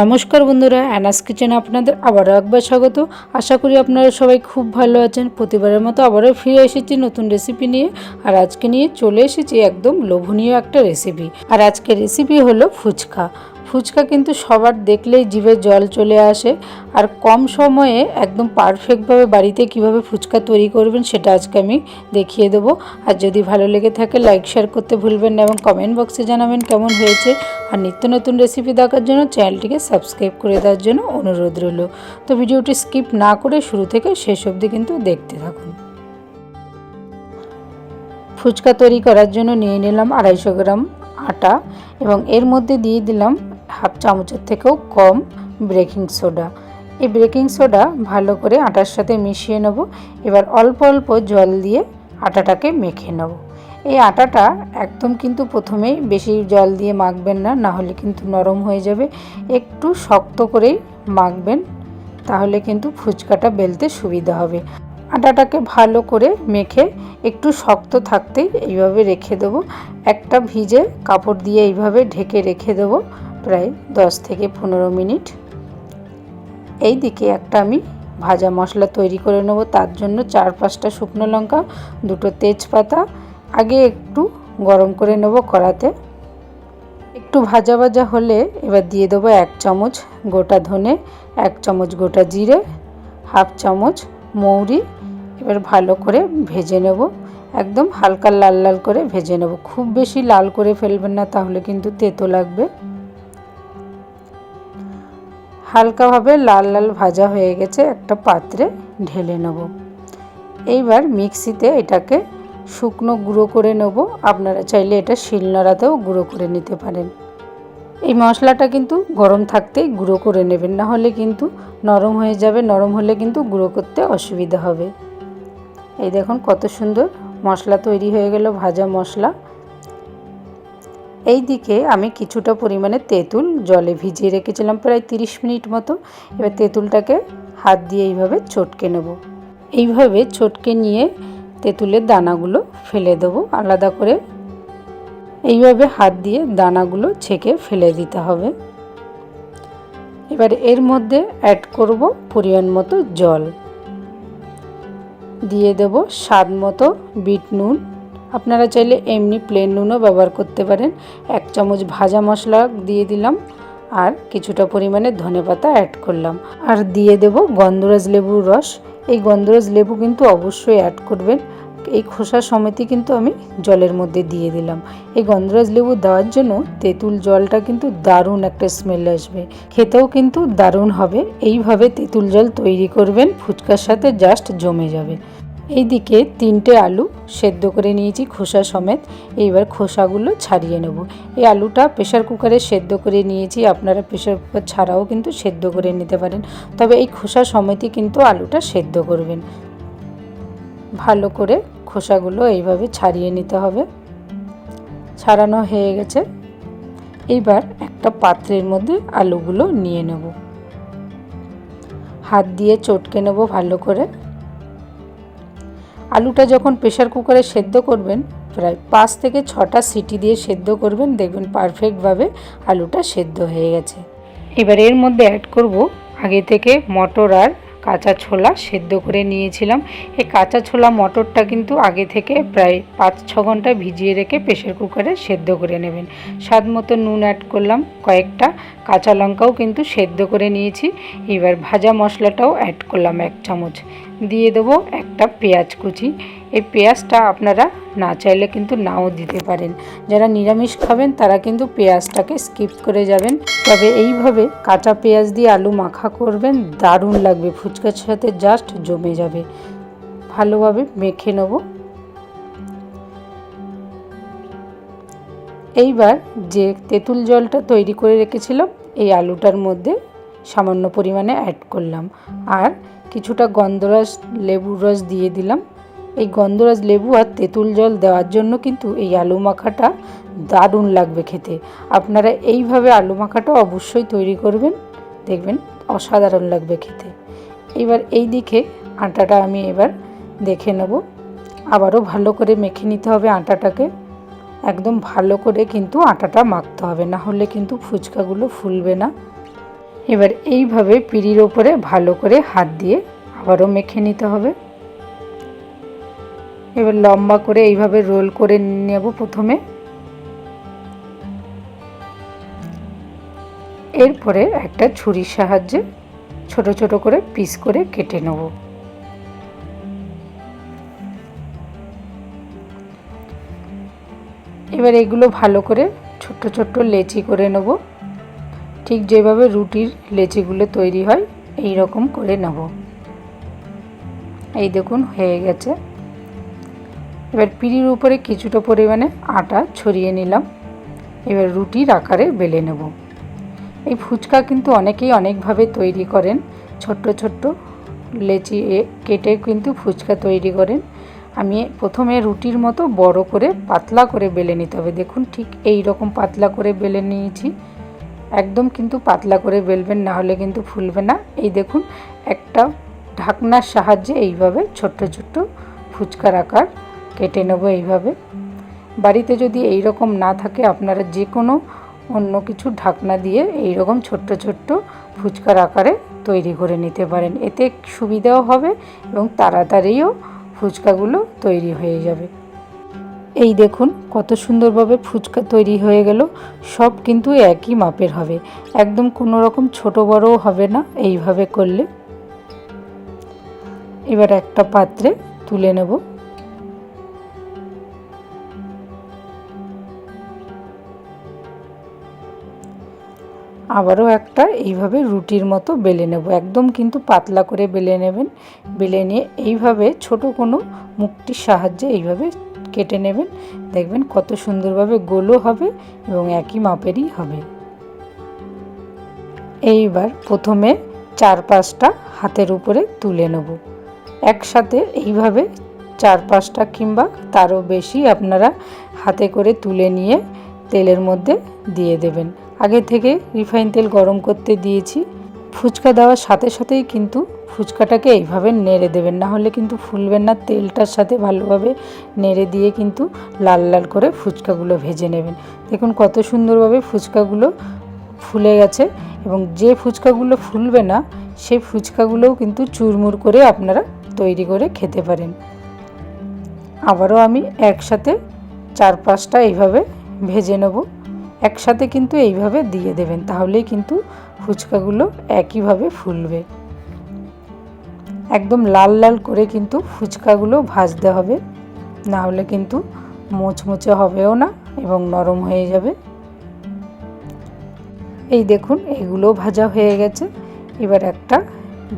নমস্কার বন্ধুরা অ্যানাস কিচেনে আপনাদের আবারও একবার স্বাগত। আশা করি আপনারা সবাই খুব ভালো আছেন। প্রতিবারের মতো আবারও ফিরে এসেছি নতুন রেসিপি নিয়ে। আর আজকে নিয়ে চলে এসেছি একদম লোভনীয় একটা রেসিপি আর আজকের রেসিপি হলো ফুচকা। ফুচকা কিন্তু সবার দেখলেই জিভে জল চলে আসে। আর কম সময়ে একদম পারফেক্টভাবে বাড়িতে কীভাবে ফুচকা তৈরি করবেন সেটা আজকে আমি দেখিয়ে দেবো। আর যদি ভালো লেগে থাকে লাইক শেয়ার করতে ভুলবেন না এবং কমেন্ট বক্সে জানাবেন কেমন হয়েছে। আর নিত্য নতুন রেসিপি দেখার জন্য চ্যানেলটিকে সাবস্ক্রাইব করে দেওয়ার জন্য অনুরোধ রইল। তো ভিডিওটি স্কিপ না করে শুরু থেকে শেষ অবধি কিন্তু দেখতে থাকুন। ফুচকা তৈরি করার জন্য নিয়ে নিলাম আড়াইশো গ্রাম আটা এবং এর মধ্যে দিয়ে দিলাম হাফ চামচের থেকেও কম বেকিং সোডা। এই বেকিং সোডা ভালো করে আটার সাথে মিশিয়ে নেব। এবার অল্প অল্প জল দিয়ে আটাটাকে মেখে নেব। এই আটাটা একদম কিন্তু প্রথমেই বেশি জল দিয়ে মাখবেন না না হলে কিন্তু নরম হয়ে যাবে। একটু শক্ত করেই মাখবেন, তাহলে কিন্তু ফুচকাটা বেলতে সুবিধা হবে। আটাটাকে ভালো করে মেখে একটু শক্ত থাকতেই এইভাবে রেখে দেবো। একটা ভিজে কাপড় দিয়ে এইভাবে ঢেকে রেখে দেবো। প্রায় দশ থেকে পনেরো মিনিট। এই দিকে একটা আমি ভাজা মশলা তৈরি করে নেব। তার জন্য চার পাঁচটা শুকনো লঙ্কা, দুটো তেজপাতা, আগে একটু গরম করে নেব কড়াতে। একটু ভাজা ভাজা হলে এবার দিয়ে দেবো এক চামচ গোটা ধনে, এক চামচ গোটা জিরে, হাফ চামচ মৌরি। এবার ভালো করে ভেজে নেব। একদম হালকা লাল লাল করে ভেজে নেব। খুব বেশি লাল করে ফেলবেন না, তাহলে কিন্তু তেতো লাগবে। হালকাভাবে লাল লাল ভাজা হয়ে গেছে, একটা পাত্রে ঢেলে নেব। এইবার মিক্সিতে এটাকে শুকনো গুঁড়ো করে নেব। আপনারা চাইলে এটা শিলনোড়াতেও গুঁড়ো করে নিতে পারেন। এই মশলাটা কিন্তু গরম থাকতেই গুঁড়ো করে নেবেন, না হলে কিন্তু নরম হয়ে যাবে, নরম হলে কিন্তু গুঁড়ো করতে অসুবিধা হবে। এই দেখুন কত সুন্দর মশলা তৈরি হয়ে গেল, ভাজা মশলা। এই দিকে আমি কিছুটা পরিমাণে তেঁতুল জলে ভিজিয়ে রেখেছিলাম, প্রায় তিরিশ মিনিট মতো। এবার তেঁতুলটাকে হাত দিয়ে এইভাবে চটকে নেব। এইভাবে চটকে নিয়ে তেঁতুলের দানাগুলো ফেলে দেবো। আলাদা করে এইভাবে হাত দিয়ে দানাগুলো ছেঁকে ফেলে দিতে হবে। এবার এর মধ্যে অ্যাড করব পরিমাণ মতো জল। দিয়ে দেব স্বাদ মতো বিট নুন। আপনারা চাইলে এমনি প্লেন নুনও ব্যবহার করতে পারেন। এক চামচ ভাজা মশলা দিয়ে দিলাম আর কিছুটা পরিমাণে ধনে পাতা অ্যাড করলাম। আর দিয়ে দেব গন্ধরাজ লেবুর রস। এই গন্ধরাজ লেবু কিন্তু অবশ্যই অ্যাড করবেন। এই খোসা সমেতই কিন্তু আমি জলের মধ্যে দিয়ে দিলাম। এই গন্ধরাজ লেবু দেওয়ার জন্য তেঁতুল জলটা কিন্তু দারুণ একটা স্মেল আসবে। খেতেও কিন্তু দারুণ হবে। এইভাবে তেঁতুল জল তৈরি করবেন, ফুচকার সাথে জাস্ট জমে যাবে। এইদিকে তিনটে আলু সেদ্ধ করে নিয়েছি খোসা সমেত। এইবার খোসাগুলো ছাড়িয়ে নেব। এই আলুটা প্রেশার কুকারে সেদ্ধ করে নিয়েছি। আপনারা প্রেশার কুকার ছাড়াও কিন্তু সেদ্ধ করে নিতে পারেন। তবে এই খোসা সমেতই কিন্তু আলুটা সেদ্ধ করবেন। ভালো করে খোসাগুলো এইভাবে ছাড়িয়ে নিতে হবে। ছাড়ানো হয়ে গেছে। এইবার একটা পাত্রের মধ্যে আলুগুলো নিয়ে নেব। হাত দিয়ে চটকে নেব ভালো করে। আলুটা যখন প্রেশার কুকারে সেদ্ধ করবেন, প্রায় পাঁচ থেকে ছটা সিটি দিয়ে সেদ্ধ করবেন, দেখবেন পারফেক্টভাবে আলুটা সেদ্ধ হয়ে গেছে। এবার এর মধ্যে অ্যাড করব আগে থেকে মটর আর কাঁচা ছোলা সেদ্ধ করে নিয়েছিলাম। এই কাঁচা ছোলা মটরটা কিন্তু আগে থেকে প্রায় পাঁচ, ছ ঘণ্টা ভিজিয়ে রেখে প্রেশার কুকারে সেদ্ধ করে নেবেন। স্বাদ মতো নুন অ্যাড করলাম কয়েকটা। কাঁচা লঙ্কাও কিন্তু সেদ্ধ করে নিয়েছি। এবার ভাজা মশলাটাও অ্যাড করলাম এক চামচ। দিয়ে দেবো একটা পেঁয়াজ কুচি। এই পেঁয়াজটা আপনারা না চাইলে কিন্তু নাও দিতে পারেন। যারা নিরামিষ খাবেন, তারা কিন্তু পেঁয়াজটাকে স্কিপ করে যাবেন। তবে এইভাবে কাঁচা পেঁয়াজ দিয়ে আলু মাখা করবেন, দারুণ লাগবে। ফুচকার সাথে জাস্ট জমে যাবে। ভালোভাবে মেখে নেব। এইবার যে তেঁতুল জলটা তৈরি করে রেখেছিলাম, এই আলুটার মধ্যে সামান্য পরিমাণে অ্যাড করলাম। আর কিছুটা গন্ধরাস লেবুর রস দিয়ে দিলাম। এই গন্ধরাজ লেবু আর তেঁতুল জল দেওয়ার জন্য কিন্তু এই আলু মাখাটা দারুণ লাগবে খেতে। আপনারা এইভাবে আলু মাখাটা অবশ্যই তৈরি করবেন, দেখবেন অসাধারণ লাগবে খেতে। এবার এই দিকে আটাটা আমি এবার দেখে নেব। আবারও ভালো করে মেখে নিতে হবে আটাটাকে। একদম ভালো করে কিন্তু আটাটা মাখতে হবে, না হলে কিন্তু ফুচকাগুলো ফুলবে না। এবার এইভাবে পিড়ির ওপরে ভালো করে হাত দিয়ে আবারও মেখে নিতে হবে। এবার লম্বা করে এইভাবে রোল করে নেব প্রথমে। এরপরে একটা ছুরির সাহায্যে ছোট ছোট করে পিস করে কেটে নেব। এবার এগুলো ভালো করে ছোট্ট ছোট্ট লেচি করে নেব। ঠিক যেভাবে রুটির লেচিগুলো তৈরি হয় এই রকম করে নেব। এই দেখুন, হয়ে গেছে। এবার পিড়ির উপরে কিছুটা পরিমাণে আটা ছড়িয়ে নিলাম। এবার রুটির আকারে বেলে নেব। এই ফুচকা কিন্তু অনেকেই অনেকভাবে তৈরি করেন। ছোট্ট ছোট্ট লেচি কেটে কিন্তু ফুচকা তৈরি করেন। আমি প্রথমে রুটির মতো বড় করে পাতলা করে বেলে নিতে হবে। দেখুন ঠিক এই রকম পাতলা করে বেলে নিয়েছি। একদম কিন্তু পাতলা করে বেলবেন, না হলে কিন্তু ফুলবে না। এই দেখুন একটা ঢাকনার সাহায্যে এইভাবে ছোট্ট ছোট্ট ফুচকার আকার কেটে নেব এইভাবে। বাড়িতে যদি এই রকম না থাকে, আপনারা যে কোনো অন্য কিছু ঢাকনা দিয়ে এই রকম ছোট্ট ছোট্ট ফুচকার আকারে তৈরি করে নিতে পারেন। এতে সুবিধাও হবে এবং তাড়াতাড়িও ফুচকাগুলো তৈরি হয়ে যাবে। এই দেখুন, কত সুন্দরভাবে ফুচকা তৈরি হয়ে গেল। সব কিন্তু একই মাপের হবে। একদম কোনো রকম ছোট বড়ও হবে না এইভাবে করলে। এবার একটা পাত্রে তুলে নেব। আবারও একটা এইভাবে রুটির মতো বেলে নেব। একদম কিন্তু পাতলা করে বেলে নেবেন। বেলে নিয়ে এইভাবে ছোট কোনো মুখটির সাহায্যে এইভাবে কেটে নেবেন। দেখবেন কত সুন্দরভাবে গোলও হবে এবং একই মাপেরই হবে। এইবার প্রথমে চার পাঁচটা হাতের উপরে তুলে নেব। একসাথে এইভাবে চার পাঁচটা কিংবা তারও বেশি আপনারা হাতে করে তুলে নিয়ে তেলের মধ্যে দিয়ে দেবেন। আগে থেকে রিফাইন তেল গরম করতে দিয়েছি। ফুচকা দেওয়ার সাথে সাথেই কিন্তু ফুচকাটাকে এইভাবে নেড়ে দেবেন। না হলে কিন্তু ফুলবেন না, তেলটার সাথে ভালোভাবে নেড়ে দিয়ে কিন্তু লাল লাল করে ফুচকাগুলো ভেজে নেবেন। দেখুন কত সুন্দরভাবে ফুচকাগুলো ফুলে গেছে এবং যে ফুচকাগুলো ফুলবে না, সেই ফুচকাগুলোও কিন্তু চুরমুর করে আপনারা তৈরি করে খেতে পারেন। আবারও আমি একসাথে চার পাঁচটা এইভাবে ভেজে নেব। একসাথে কিন্তু এইভাবে দিয়ে দেবেন, তাহলেই কিন্তু ফুচকাগুলো একইভাবে ফুলবে। একদম লাল লাল করে কিন্তু ফুচকাগুলো ভাজতে হবে, না হলে কিন্তু মোচমোচে হবেও না এবং নরম হয়ে যাবে। এই দেখুন, এগুলো ভাজা হয়ে গেছে। এবার একটা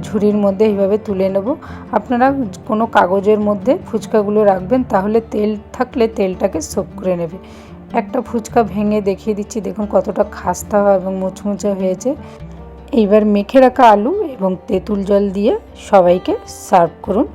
ঝুড়ির মধ্যে এইভাবে তুলে নেব। আপনারা কোনো কাগজের মধ্যে ফুচকাগুলো রাখবেন, তাহলে তেল থাকলে তেলটাকে সোপ করে নেবে। একটা ফুচকা ভেঙে দেখিয়ে দিচ্ছি। দেখুন কতটা খাস্তা এবং মুচমুচে হয়েছে। এইবার মেখে রাখা আলু এবং তেঁতুল জল দিয়ে সবাইকে সার্ভ করুন।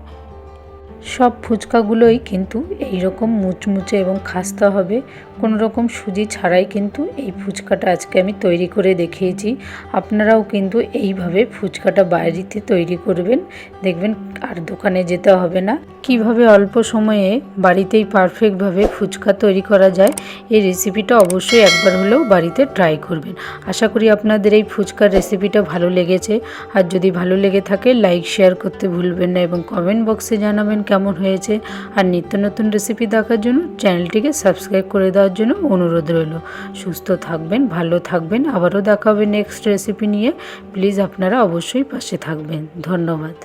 সব ফুচকাগুলোই কিন্তু এই রকম মুচমুচে এবং খাস্তা হবে। কোনো রকম সুজি ছাড়াই কিন্তু এই ফুচকাটা আজকে আমি তৈরি করে দেখিয়েছি। আপনারাও কিন্তু এইভাবে ফুচকাটা বাড়িতে তৈরি করবেন। দেখবেন আর দোকানে যেতে হবে না। কীভাবে অল্প সময়ে বাড়িতেই পারফেক্টভাবে ফুচকা তৈরি করা যায়, এই রেসিপিটা অবশ্যই একবার হলেও বাড়িতে ট্রাই করবেন। আশা করি আপনাদের এই ফুচকার রেসিপিটা ভালো লেগেছে। আর যদি ভালো লেগে থাকে, লাইক, শেয়ার করতে ভুলবেন না এবং কমেন্ট বক্সে জানাবেন কেমন হয়েছে আর নিত্য নতুন রেসিপি দেখার জন্য চ্যানেলটিকে সাবস্ক্রাইব করে দেওয়ার জন্য অনুরোধ রইল। সুস্থ থাকবেন, ভালো থাকবেন। আবারও দেখা নেক্সট রেসিপি নিয়ে। প্লিজ আপনারা অবশ্যই পাশে থাকবেন। ধন্যবাদ।